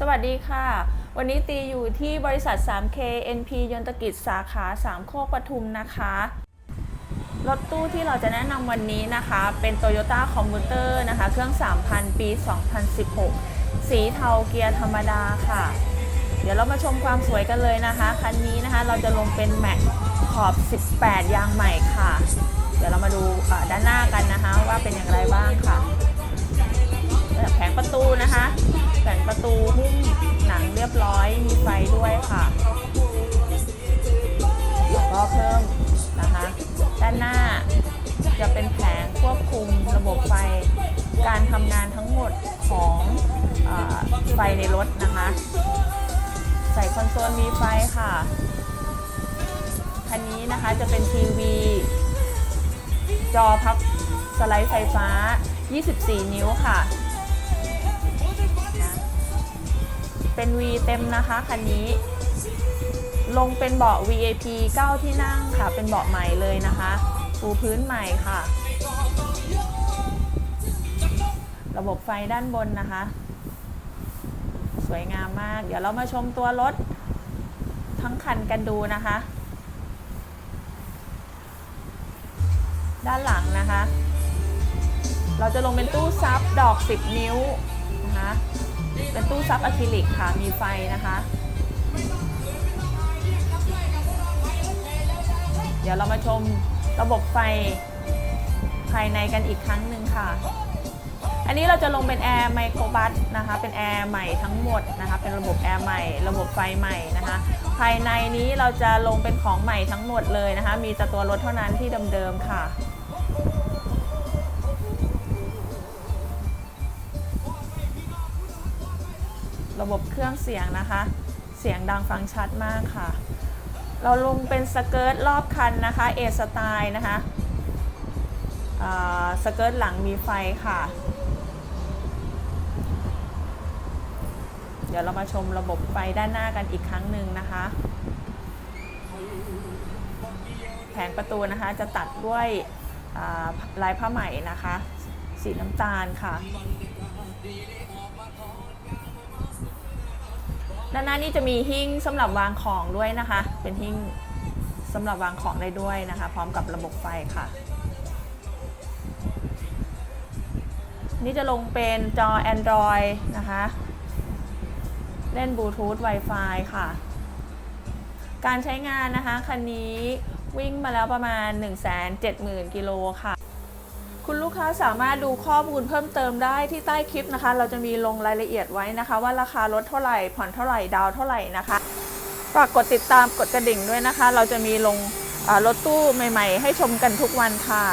สวัสดีค่ะ วันนี้ตีอยู่ที่บริษัท 3K NP ยนตกิจสาขา3โคกปทุมนะคะ รถตู้ที่เราจะแนะนำวันนี้นะคะ เป็น Toyota Commuter นะคะ เครื่อง 3,000 ปี 2016 สีเทาเกียร์ธรรมดาค่ะ เดี๋ยวเรามาชมความสวยกันเลยนะคะ คันนี้นะคะเราจะลงเป็นแม็กขอบ 18 ยางใหม่ค่ะ เดี๋ยวเรามาดูด้านหน้ากันนะคะว่าเป็นอย่างไรบ้างค่ะ รียบร้อย มีไฟด้วยค่ะแล้วก็เพิ่มนะคะ ด้านหน้าจะเป็นแผงควบคุมระบบไฟ การทำงานทั้งหมดของอไฟในรถนะคะ ใส่คอนโซลมีไฟค่ะ คันนี้นะคะจะเป็นทีวี จอพับสไลด์ไฟฟ้า 24 นิ้วค่ะ เป็น V เต็มนะคะคันนี้ ลงเป็นเบาะ VIP 9 ที่นั่งค่ะ เป็นเบาะใหม่เลยนะคะปูพื้นใหม่ค่ะ ระบบไฟด้านบนนะคะ สวยงามมาก เดี๋ยวเรามาชมตัวรถทั้งคันกันดูนะคะ ด้านหลังนะคะ เราจะลงเป็นตู้ซับดอก 10 นิ้ว เป็นตู้ซับอะคริลิกค่ะ มีไฟนะคะ เดี๋ยวเรามาชมระบบไฟภายในกันอีกครั้งหนึ่งค่ะ อันนี้เราจะลงเป็นแอร์ไมโครบัสนะคะ เป็นแอร์ใหม่ทั้งหมดนะคะ เป็นระบบแอร์ใหม่ ระบบไฟใหม่นะคะ ภายในนี้เราจะลงเป็นของใหม่ทั้งหมดเลยนะคะ มีแต่ตัวรถเท่านั้นที่เดิมๆค่ะ ระบบเครื่องเสียงนะคะ เสียงดังฟังชัดมากค่ะ เราลงเป็นสเกิร์ตรอบคันนะคะเอสไตล์นะคะสเกิร์ตหลังมีไฟค่ะ เดี๋ยวเรามาชมระบบไฟด้านหน้ากันอีกครั้งหนึ่งนะคะ แผงประตูนะคะจะตัดด้วยลายผ้าไหมนะคะ สีน้ำตาลค่ะ ด้านหน้านี่จะมีหิ้งสำหรับวางของด้วยนะคะ เป็นหิ้งสำหรับวางของได้ด้วยนะคะ พร้อมกับระบบไฟค่ะ นี่จะลงเป็นจอ Android นะคะ เล่นบลูทูธ Wi-Fi ค่ะ การใช้งานนะคะ คันนี้วิ่งมาแล้วประมาณ 170,000กิโลค่ะ ค้าสามารถดูข้อมูลเพิ่มเติมได้ที่ใต้คลิปนะคะ เราจะมีลงรายละเอียดไว้นะคะ ว่าราคารถเท่าไหร่ผ่อนเท่าไหร่ดาวเท่าไหร่นะคะฝากกดติดตามกดกระดิ่งด้วยนะคะ เราจะมีลงรถตู้ใหม่ ๆ ให้ชมกันทุกวันค่ะ